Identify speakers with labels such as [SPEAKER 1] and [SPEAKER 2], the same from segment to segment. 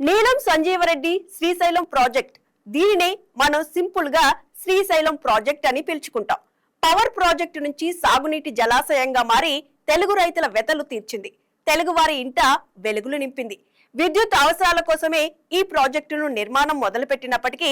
[SPEAKER 1] నీలం సంజీవరెడ్డి శ్రీశైలం ప్రాజెక్ట్. దీనినే మనం సింపుల్గా శ్రీశైలం ప్రాజెక్ట్ అని పిలుచుకుంటాం. పవర్ ప్రాజెక్టు నుంచి సాగునీటి జలాశయంగా మారి తెలుగు రైతుల వెతలు తీర్చింది. తెలుగువారి ఇంట వెలుగులు నింపింది. విద్యుత్ అవసరాల కోసమే ఈ ప్రాజెక్టును నిర్మాణం మొదలుపెట్టినప్పటికీ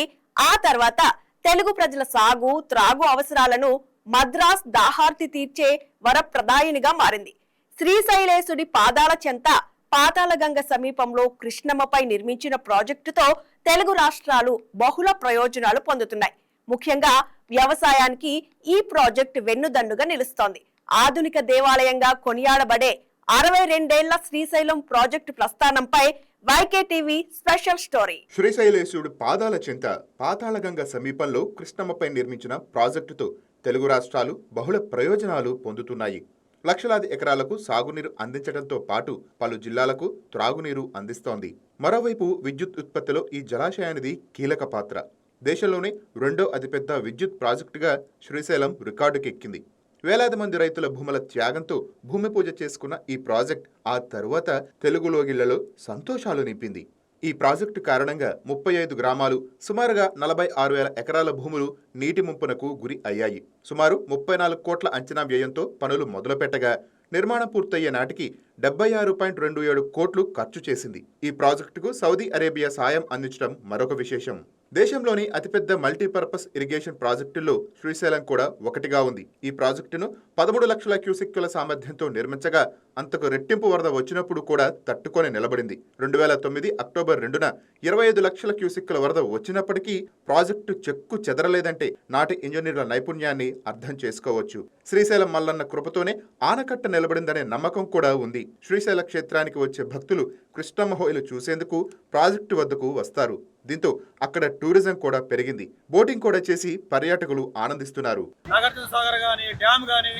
[SPEAKER 1] ఆ తర్వాత తెలుగు ప్రజల సాగు త్రాగు అవసరాలను మద్రాస్ దాహార్తి తీర్చే వరప్రదాయినిగా మారింది. శ్రీశైలేశుడి పాదాల చెంత పాతాళగంగ సమీపంలో కృష్ణమ్మపై నిర్మించిన ప్రాజెక్టుతో తెలుగు రాష్ట్రాలు బహుళ ప్రయోజనాలు పొందుతున్నాయి. ముఖ్యంగా వ్యవసాయానికి ఈ ప్రాజెక్టు వెన్నుదన్నుగా నిలుస్తోంది. ఆధునిక దేవాలయంగా కొనియాడబడే అరవై రెండేళ్ళ Srisailam project ప్రస్థానంపై Y K TV special story.
[SPEAKER 2] శ్రీశైలేశుడు పాదాల చింత పాతాళగంగ సమీపంలో కృష్ణమ్మపై నిర్మించిన ప్రాజెక్టుతో తెలుగు రాష్ట్రాలు బహుళ ప్రయోజనాలు పొందుతున్నాయి. లక్షలాది ఎకరాలకు సాగునీరు అందించడంతో పాటు పలు జిల్లాలకు త్రాగునీరు అందిస్తోంది. మరోవైపు విద్యుత్ ఉత్పత్తిలో ఈ జలాశయానిది కీలక పాత్ర. దేశంలోనే రెండో అతిపెద్ద విద్యుత్ ప్రాజెక్టుగా శ్రీశైలం రికార్డుకెక్కింది. వేలాది మంది రైతుల భూముల త్యాగంతో భూమి పూజ చేసుకున్న ఈ ప్రాజెక్ట్ ఆ తరువాత తెలుగులోగిళ్ళలో సంతోషాలు నింపింది. ఈ ప్రాజెక్టు కారణంగా ముప్పై ఐదు గ్రామాలు సుమారుగా నలభై ఆరు వేల ఎకరాల భూములు నీటి ముంపునకు గురి అయ్యాయి. సుమారు ముప్పై నాలుగు కోట్ల అంచనా వ్యయంతో పనులు మొదలుపెట్టగా నిర్మాణం పూర్తయ్యే నాటికి డెబ్బై ఆరు పాయింట్ రెండు ఏడు కోట్లు ఖర్చు చేసింది. ఈ ప్రాజెక్టుకు సౌదీ అరేబియా సాయం అందించడం మరొక విశేషం. దేశంలోని అతిపెద్ద మల్టీపర్పస్ ఇరిగేషన్ ప్రాజెక్టుల్లో శ్రీశైలం కూడా ఒకటిగా ఉంది. ఈ ప్రాజెక్టును పదమూడు లక్షల క్యూసెక్కుల సామర్థ్యంతో నిర్మించగా అంతకు రెట్టింపు వరద వచ్చినప్పుడు కూడా తట్టుకొని నిలబడింది. రెండు వేల తొమ్మిది అక్టోబర్ రెండున ఇరవై ఐదు లక్షల క్యూసెక్కుల వరద వచ్చినప్పటికీ ప్రాజెక్టు చెక్కు చెదరలేదంటే నాటి ఇంజనీర్ల నైపుణ్యాన్ని అర్థం చేసుకోవచ్చు. శ్రీశైలం మల్లన్న కృపతోనే ఆనకట్ట నిలబడిందనే నమ్మకం కూడా ఉంది. శ్రీశైల క్షేత్రానికి వచ్చే భక్తులు కృష్ణమ్మ హోయిలు చూసేందుకు ప్రాజెక్టు వద్దకు వస్తారు. దీంతో అక్కడ టూరిజం కూడా పెరిగింది. బోటింగ్ కూడా చేసి పర్యాటకులు ఆనందిస్తున్నారు.
[SPEAKER 3] నాగార్జున సాగర్ కానీ డ్యామ్ కానీ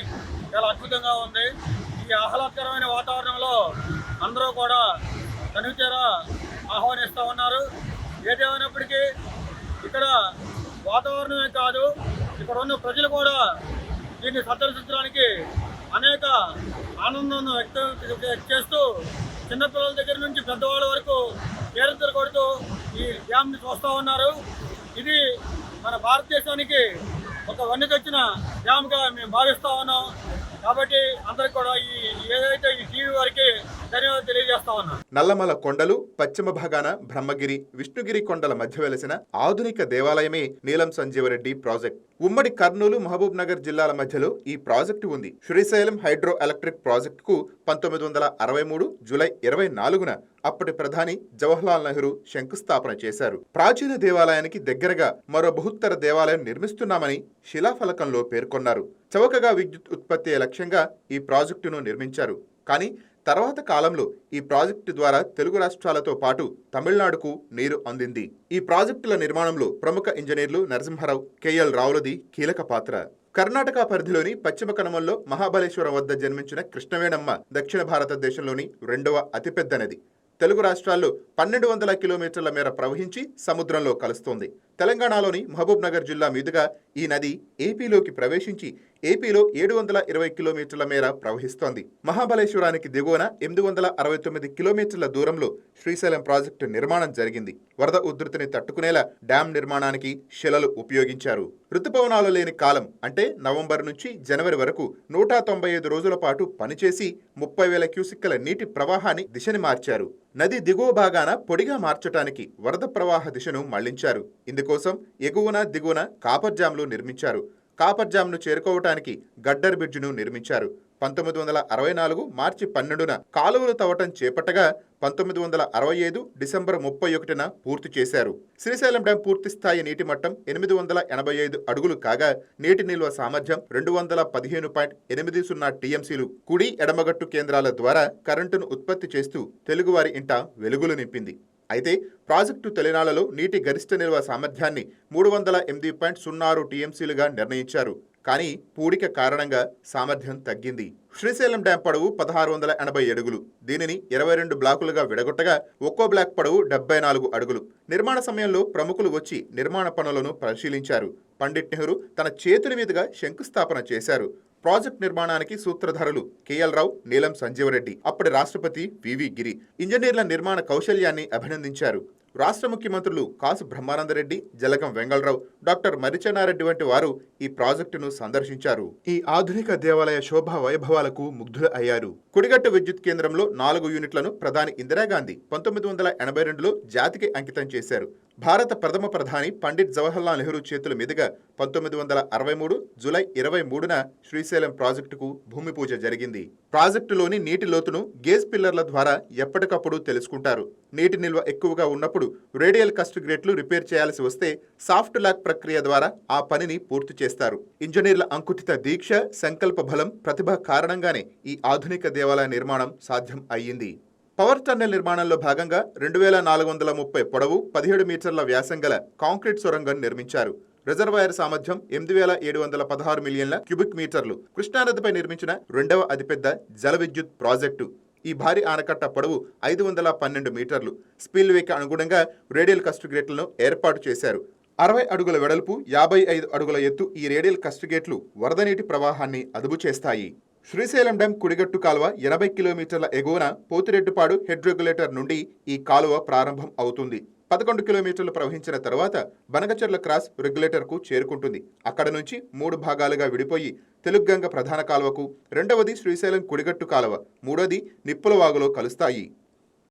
[SPEAKER 3] చాలా అద్భుతంగా ఉంది. ఈ ఆహ్లాదకరమైన వాతావరణంలో అందరూ కూడా కనుచరా ఆహ్వానిస్తూ ఉన్నారు. ఏదేమైనప్పటికీ ఇక్కడ వాతావరణమే కాదు ఇక్కడ ఉన్న ప్రజలు కూడా దీన్ని సందర్శించడానికి అనేక ఆనందం వ్యక్తం చేస్తూ చిన్నపిల్లల దగ్గర నుంచి పెద్దవాళ్ళ వరకు పేరెంతలు కొడుతూ ఈ డ్యామ్ని చూస్తూ ఉన్నారు. ఇది మన భారతదేశానికి ఒక వన్నె తెచ్చిన డ్యామ్గా మేము భావిస్తూ ఉన్నాం. కాబట్టి అందరికి కూడా ఈ ఏదైతే ఈ టీవీ వారికి ధన్యవాదాలు తెలియజేస్తా ఉన్నాం
[SPEAKER 2] నల్లమల కొండలు పశ్చిమ భాగాన బ్రహ్మగిరి విష్ణుగిరి కొండల మధ్య వెలసిన ఆధునిక దేవాలయమే నీలం సంజీవరెడ్డి ప్రాజెక్ట్. ఉమ్మడి కర్నూలు మహబూబ్ నగర్ జిల్లాల మధ్యలో ఈ ప్రాజెక్టు ఉంది. శ్రీశైలం హైడ్రో ఎలక్ట్రిక్ ప్రాజెక్టుకు పంతొమ్మిది వందల అరవై మూడు జూలై ఇరవై నాలుగున అప్పటి ప్రధాని జవహర్లాల్ నెహ్రూ శంకుస్థాపన చేశారు. ప్రాచీన దేవాలయానికి దగ్గరగా మరో బహుత్తర దేవాలయం నిర్మిస్తున్నామని శిలాఫలకంలో పేర్కొన్నారు. చౌకగా విద్యుత్ ఉత్పత్తి లక్ష్యంగా ఈ ప్రాజెక్టును నిర్మించారు. కానీ తర్వాత కాలంలో ఈ ప్రాజెక్టు ద్వారా తెలుగు రాష్ట్రాలతో పాటు తమిళనాడుకు నీరు అందింది. ఈ ప్రాజెక్టుల నిర్మాణంలో ప్రముఖ ఇంజనీర్లు నరసింహారావు కెఎల్ రావులది కీలక పాత్ర. కర్ణాటక పరిధిలోని పశ్చిమ కనుమల్లో మహాబలేశ్వరం వద్ద జన్మించిన కృష్ణవేణమ్మ దక్షిణ భారతదేశంలోని రెండవ అతిపెద్ద నది. తెలుగు రాష్ట్రాల్లో పన్నెండు వందల కిలోమీటర్ల మేర ప్రవహించి సముద్రంలో కలుస్తోంది. తెలంగాణలోని మహబూబ్ నగర్ జిల్లా మీదుగా ఈ నది ఏపీలోకి ప్రవేశించి ఏపీలో ఏడు వందల ఇరవై కిలోమీటర్ల మేర ప్రవహిస్తోంది. మహాబలేశ్వరానికి దిగువన ఎనిమిది వందల అరవై తొమ్మిది కిలోమీటర్ల దూరంలో శ్రీశైలం ప్రాజెక్టు నిర్మాణం జరిగింది. వరద ఉధృతిని తట్టుకునేలా డ్యాం నిర్మాణానికి శిలలు ఉపయోగించారు. ఋతుపవనాలు లేని కాలం అంటే నవంబర్ నుంచి జనవరి వరకు నూట తొంభై ఐదు రోజుల పాటు పనిచేసి ముప్పై వేల క్యూసిక్కల నీటి ప్రవాహాన్ని దిశని మార్చారు. నది దిగువ భాగాన పొడిగా మార్చటానికి వరద ప్రవాహ దిశను మళ్ళించారు. అందుకోసం ఎగువన దిగువన కాపర్ జామ్లు నిర్మించారు. కాపర్ జామ్ను చేరుకోవటానికి గడ్డర్ బ్రిడ్జ్ను నిర్మించారు. పంతొమ్మిది వందల అరవై నాలుగు మార్చి పన్నెండున కాలువలు తవ్వటం చేపట్టగా పంతొమ్మిది వందల అరవై ఐదు డిసెంబర్ ముప్పై ఒకటిన పూర్తి చేశారు. శ్రీశైలం డ్యాం పూర్తి స్థాయి నీటి మట్టం ఎనిమిది వందల ఎనభై ఐదు అడుగులు కాగా నీటి నిల్వ సామర్థ్యం రెండు వందల పదిహేను పాయింట్ ఎనిమిది సున్నా టీఎంసీలు కుడి ఎడమగట్టు కేంద్రాల ద్వారా కరెంటును ఉత్పత్తి చేస్తూ తెలుగువారి ఇంట వెలుగులు నింపింది. అయితే ప్రాజెక్టు తొలినాళ్ళలో నీటి గరిష్ట నిల్వ సామర్థ్యాన్ని మూడు వందల ఎనిమిది పాయింట్ సున్నా ఆరు టీఎంసీలుగా నిర్ణయించారు. కానీ పూడిక కారణంగా సామర్థ్యం తగ్గింది. శ్రీశైలం డ్యాం పొడవు పదహారు వందల ఎనభై అడుగులు. దీనిని ఇరవై రెండు బ్లాకులుగా విడగొట్టగా ఒక్కో బ్లాక్ పొడవు డెబ్బై నాలుగు అడుగులు. నిర్మాణ సమయంలో ప్రముఖులు వచ్చి నిర్మాణ పనులను పరిశీలించారు. పండిట్ నెహ్రూ తన చేతుల మీదుగా శంకుస్థాపన చేశారు. ప్రాజెక్ట్ నిర్మాణానికి సూత్రధారులు కేఎల్ రావు నీలం సంజీవరెడ్డి అప్పటి రాష్ట్రపతి వివి గిరి ఇంజనీర్ల నిర్మాణ కౌశల్యాన్ని అభినందించారు. రాష్ట్ర ముఖ్యమంత్రులు కాసు బ్రహ్మానందరెడ్డి జలగం వెంగళరావు డాక్టర్ మరిచెన్నారెడ్డి వంటి వారు ఈ ప్రాజెక్టును సందర్శించారు. ఈ ఆధునిక దేవాలయ శోభా వైభవాలకు ముగ్ధులు అయ్యారు. కుడిగట్టు విద్యుత్ కేంద్రంలో నాలుగు యూనిట్లను ప్రధాని ఇందిరాగాంధీ పంతొమ్మిది వందల ఎనభై రెండులో జాతికి అంకితం చేశారు. భారత ప్రథమ ప్రధాని పండిట్ జవహర్లాల్ నెహ్రూ చేతుల మీదుగా పంతొమ్మిది వందల అరవై మూడు జులై ఇరవై మూడున శ్రీశైలం ప్రాజెక్టుకు భూమి పూజ జరిగింది. ప్రాజెక్టులోని నీటి లోతును గేజ్ పిల్లర్ల ద్వారా ఎప్పటికప్పుడు తెలుసుకుంటారు. నీటి నిల్వ ఎక్కువగా ఉన్నప్పుడు రేడియల్ కస్ట్ గ్రేట్లు రిపేర్ చేయాల్సి వస్తే సాఫ్ట్ లాక్ ప్రక్రియ ద్వారా ఆ పనిని పూర్తి చేస్తారు. ఇంజనీర్ల అంకుటిత దీక్ష సంకల్ప బలం ప్రతిభ కారణంగానే ఈ ఆధునిక దేవాలయ నిర్మాణం సాధ్యం అయ్యింది. పవర్ టన్నెల్ నిర్మాణంలో భాగంగా రెండు వేల నాలుగు వందల ముప్పై పొడవు పదిహేడు మీటర్ల వ్యాసం గల కాంక్రీట్ సొరంగం నిర్మించారు. రిజర్వాయర్ సామర్థ్యం ఎనిమిది వేల ఏడు వందల పదహారు మిలియన్ల క్యూబిక్ మీటర్లు. కృష్ణానదిపై నిర్మించిన రెండవ అతిపెద్ద జల విద్యుత్ ప్రాజెక్టు. ఈ భారీ ఆనకట్ట పొడవు ఐదు వందల పన్నెండు మీటర్లు. స్పిల్వేకి అనుగుణంగా రేడియల్ కస్టుగేట్లను ఏర్పాటు చేశారు. అరవై అడుగుల వెడల్పు యాభై ఐదు అడుగుల ఎత్తు ఈ రేడియల్ కస్టుగేట్లు వరద నీటి ప్రవాహాన్ని అదుపు చేస్తాయి. శ్రీశైలం డ్యాం కుడిగట్టు కాలువ ఎనభై కిలోమీటర్ల ఎగువన పోతిరెడ్డిపాడు హెడ్ రెగ్యులేటర్ నుండి ఈ కాలువ ప్రారంభం అవుతుంది. పదకొండు కిలోమీటర్లు ప్రవహించిన తర్వాత బనగచర్ల క్రాస్ రెగ్యులేటర్కు చేరుకుంటుంది. అక్కడ నుంచి మూడు భాగాలుగా విడిపోయి తెలుగుగంగ ప్రధాన కాలువకు రెండవది శ్రీశైలం కుడిగట్టు కాలువ మూడోది నిప్పుల వాగులో కలుస్తాయి.